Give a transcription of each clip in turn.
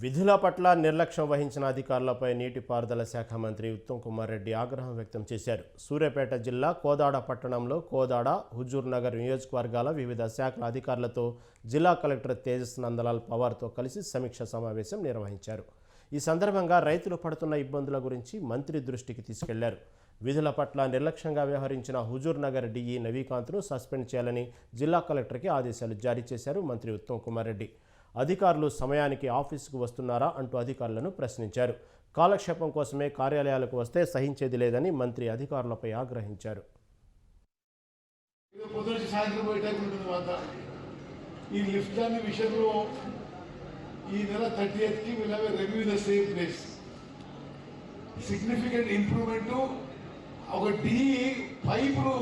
విధుల పట్ల నిర్లక్ష్యం వహించిన అధికారులపై నీటిపారుదల శాఖ మంత్రి ఉత్తమ్ కుమార్ రెడ్డి ఆగ్రహం వ్యక్తం చేశారు. సూర్యాపేట జిల్లా కోదాడ పట్టణంలో కోదాడ హుజూర్ నగర్ నియోజకవర్గాల వివిధ శాఖల అధికారులతో జిల్లా కలెక్టర్ తేజస్ నందలాల్ పవార్తో కలిసి సమీక్ష సమావేశం నిర్వహించారు. ఈ సందర్భంగా రైతులు పడుతున్న ఇబ్బందుల గురించి మంత్రి దృష్టికి తీసుకెళ్ళారు. విధుల పట్ల నిర్లక్ష్యంగా వ్యవహరించిన హుజూర్ నగర్ డిఈ నవీకాంత్ను సస్పెండ్ చేయాలని జిల్లా కలెక్టర్కి ఆదేశాలు జారీ చేశారు మంత్రి ఉత్తమ్ కుమార్ రెడ్డి. అధికారులు సమయానికి ఆఫీసుకు వస్తున్నారా అంటూ అధికారులను ప్రశ్నించారు. కాలక్షేపం కోసమే కార్యాలయాలకు వస్తే సహించేది లేదని మంత్రి అధికారులపై ఆగ్రహించారు. ఈ లిఫ్ట్ అనే విషయంలో ఈ నెల thirty ఎయిత్కి will have review the same place significant improvement ఒక డీ పైపులు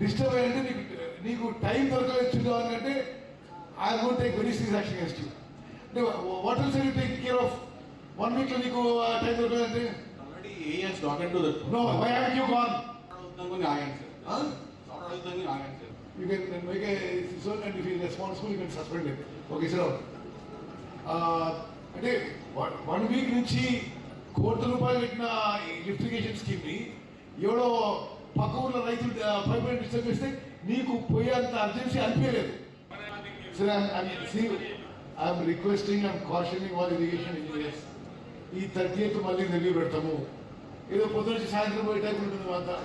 డిస్టర్బ్ అయ్యంటే నీకు నీకు టైం దొరకలేదు అంటే I got take very serious action against you అంటే what will you take care of one వీక్లో నీకు time the no why have you gone sir sir decision and if he is responsible, you can suspend him. Okay, sir. Uh, అంటే one week నుంచి కోట్ల రూపాయలు పెట్టిన లిఫ్టిగేషన్ స్కీమ్ని ఎవడో పక్క ఊర్లో రైతులు పైప్ లైన్ డిస్టర్బ్ చేస్తే నీకు పోయేంత అర్జెన్సీ అనిపించలేదు. సరే I'm requesting and cautioning all irrigation engineers ఈ థర్టీ ఎయిత్ మళ్ళీ రివ్యూ పెడతాము. ఏదో పొద్దున నుంచి సాయంత్రం పోయే టైం ఉంటుంది అంతా